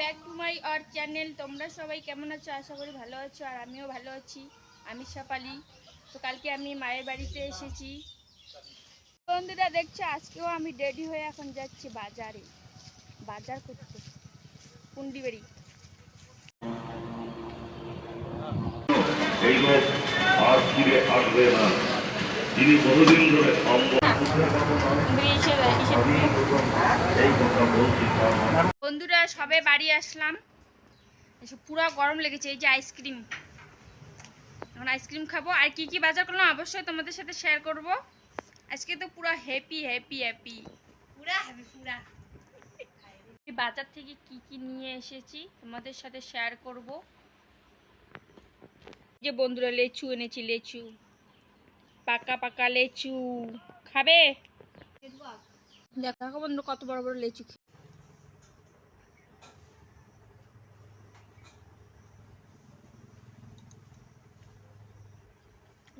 Back to my আর channel তোমরা সবাই কেমন আছো? আশা করি ভালো আছো আর আমিও ভালো আছি। আমি সাপালি। তো কালকে আমি মায়ের বাড়িতে এসেছি। বন্ধুরা দেখছ আজকেও আমি রেডি হয়ে এখন যাচ্ছি বাজারে। বাজার করতে। কুন্ডিবাড়ি এই লোক আর ফিরে আসবে না। তিনি বহুদিন ধরে এই কথা বলছি। সবে বাড়ি আসলাম। এসে, পুরো গরম লেগেছে, এই যে আইসক্রিম। এখন আইসক্রিম খাব। আর কি কি বাজার করলাম অবশ্যই তোমাদের সাথে শেয়ার করব। আজকে তো পুরো হ্যাপি হ্যাপি হ্যাপি পুরা বাজার থেকে কি কি নিয়ে এসেছি তোমাদের সাথে শেয়ার করব। যে বন্ধুরা, লেচু এনেছি, লেচু। পাকা পাকা লেচু। খাবে? দেখো বন্ধু কত বড় বড় লেচু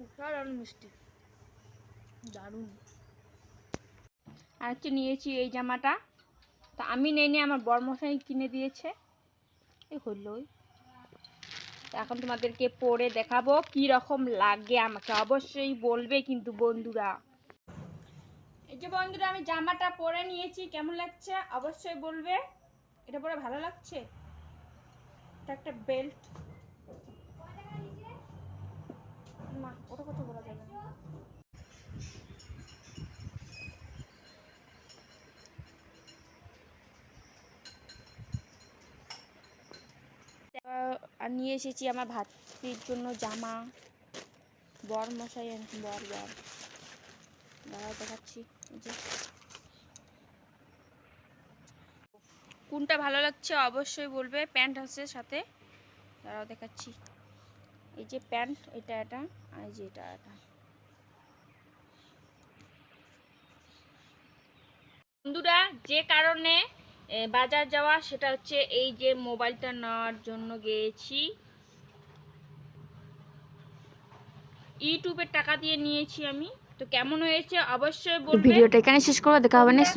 দারুণ মিষ্টি। দারুণ। আর হচ্ছে নিয়েছি এই জামাটা। তা আমি নেই নি আমার বরমশাই কিনে দিয়েছে। এই হলোই এখন তোমাদেরকে পরে দেখাবো কি রকম লাগে আমাকে। অবশ্যই বলবে কিন্তু বন্ধুরা। এই যে বন্ধুরা আমি জামাটা পরে নিয়েছি। কেমন লাগছে? অবশ্যই বলবে। এটা পরে ভালো লাগছে? এটা একটা বেল্ট। না, ওটা কথা বলা যাবে আর নিয়ে এসেছি আমার ভাতির জন্য জামা। বর মশাই বর বর। দাঁড়াও দেখাচ্ছি কোনটা ভালো লাগছে অবশ্যই বলবে, প্যান্ট আছে সাথে। দাঁড়াও দেখাচ্ছি। এই যে প্যান্ট, এটা এটা, আর এই যে এটা এটা। বন্ধুরা, যে কারণে বাজার যাওয়া, সেটা হচ্ছে এই যে মোবাইলটা নেওয়ার জন্য গিয়েছি। ইউটিউবের টাকা দিয়ে নিয়েছি আমি। তো কেমন হয়েছে? অবশ্যই ভিডিওটা এখানে শেষ করব, দেখা হবে নেক্সট